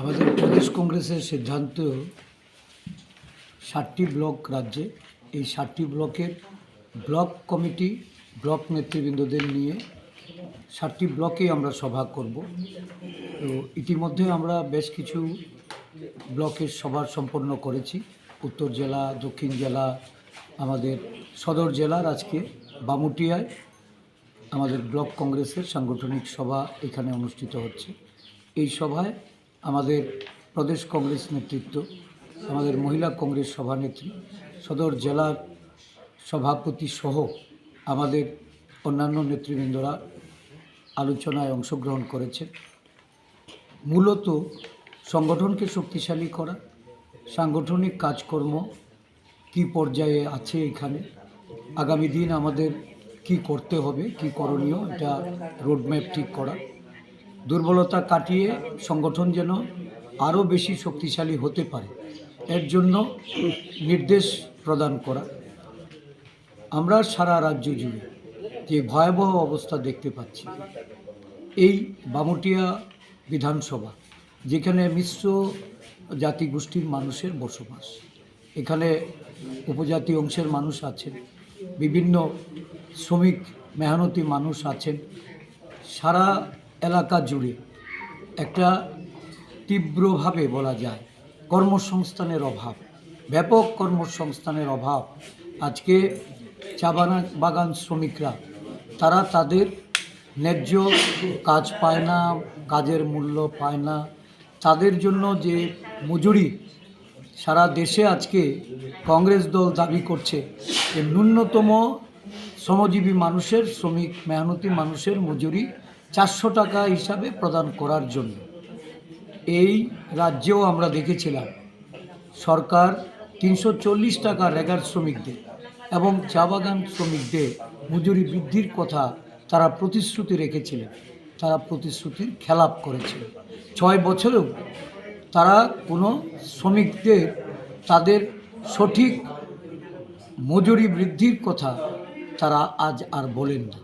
আমাদের প্রদেশ কংগ্রেসের সিদ্ধান্ত ষাটটি ব্লক রাজ্যে। এই ষাটটি ব্লকের ব্লক কমিটি, ব্লক নেতৃবৃন্দদের নিয়ে ষাটটি ব্লকেই আমরা সভা করব। তো ইতিমধ্যে আমরা বেশ কিছু ব্লকের সভা সম্পন্ন করেছি। উত্তর জেলা, দক্ষিণ জেলা, আমাদের সদর জেলার আজকে বামুটিয়ায় আমাদের ব্লক কংগ্রেসের সাংগঠনিক সভা এখানে অনুষ্ঠিত হচ্ছে। এই সভায় আমাদের প্রদেশ কংগ্রেস নেতৃত্ব, আমাদের মহিলা কংগ্রেস সভানেত্রী, সদর জেলার সভাপতি সহ আমাদের অন্যান্য নেতৃবৃন্দরা আলোচনায় অংশগ্রহণ করেছে মূলত সংগঠনকে শক্তিশালী করা, সাংগঠনিক কাজকর্ম কি পর্যায়ে আছে এখানে, আগামী দিন আমাদের কি করতে হবে, কি করণীয়, এটা রোডম্যাপ ঠিক করা দুর্বলতা কাটিয়ে সংগঠন যেন আরও বেশি শক্তিশালী হতে পারে। এর জন্য নির্দেশ প্রদান করা। আমরা সারা রাজ্য জুড়ে যে ভয়াবহ অবস্থা দেখতে পাচ্ছি, এই বামুটিয়া বিধানসভা, যেখানে মিশ্র জাতিগোষ্ঠীর মানুষের বসবাস, এখানে উপজাতি অংশের মানুষ আছেন, বিভিন্ন শ্রমিক মেহনতি মানুষ আছেন, সারা এলাকা জুড়ে একটা তীব্রভাবে বলা যায় কর্মসংস্থানের অভাব, ব্যাপক কর্মসংস্থানের অভাব। আজকে চা বাগান বাগান শ্রমিকরা, তারা তাদের ন্যায্য কাজ পায় না, কাজের মূল্য পায় না। তাদের জন্য যে মজুরি সারা দেশে আজকে কংগ্রেস দল দাবি করছে, যে ন্যূনতম শ্রমজীবী মানুষের, শ্রমিক মেহনতি মানুষের মজুরি চারশো টাকা হিসাবে প্রদান করার জন্য। এই রাজ্যেও আমরা দেখেছিলাম, সরকার তিনশো চল্লিশ টাকা রেগার শ্রমিকদের এবং চা বাগান শ্রমিকদের মজুরি বৃদ্ধির কথা তারা প্রতিশ্রুতি রেখেছিলেন। তারা প্রতিশ্রুতির খেলাপ করেছিল। ছয় বছরেও তারা কোনো শ্রমিকদের তাদের সঠিক মজুরি বৃদ্ধির কথা তারা আজ আর বলেন না।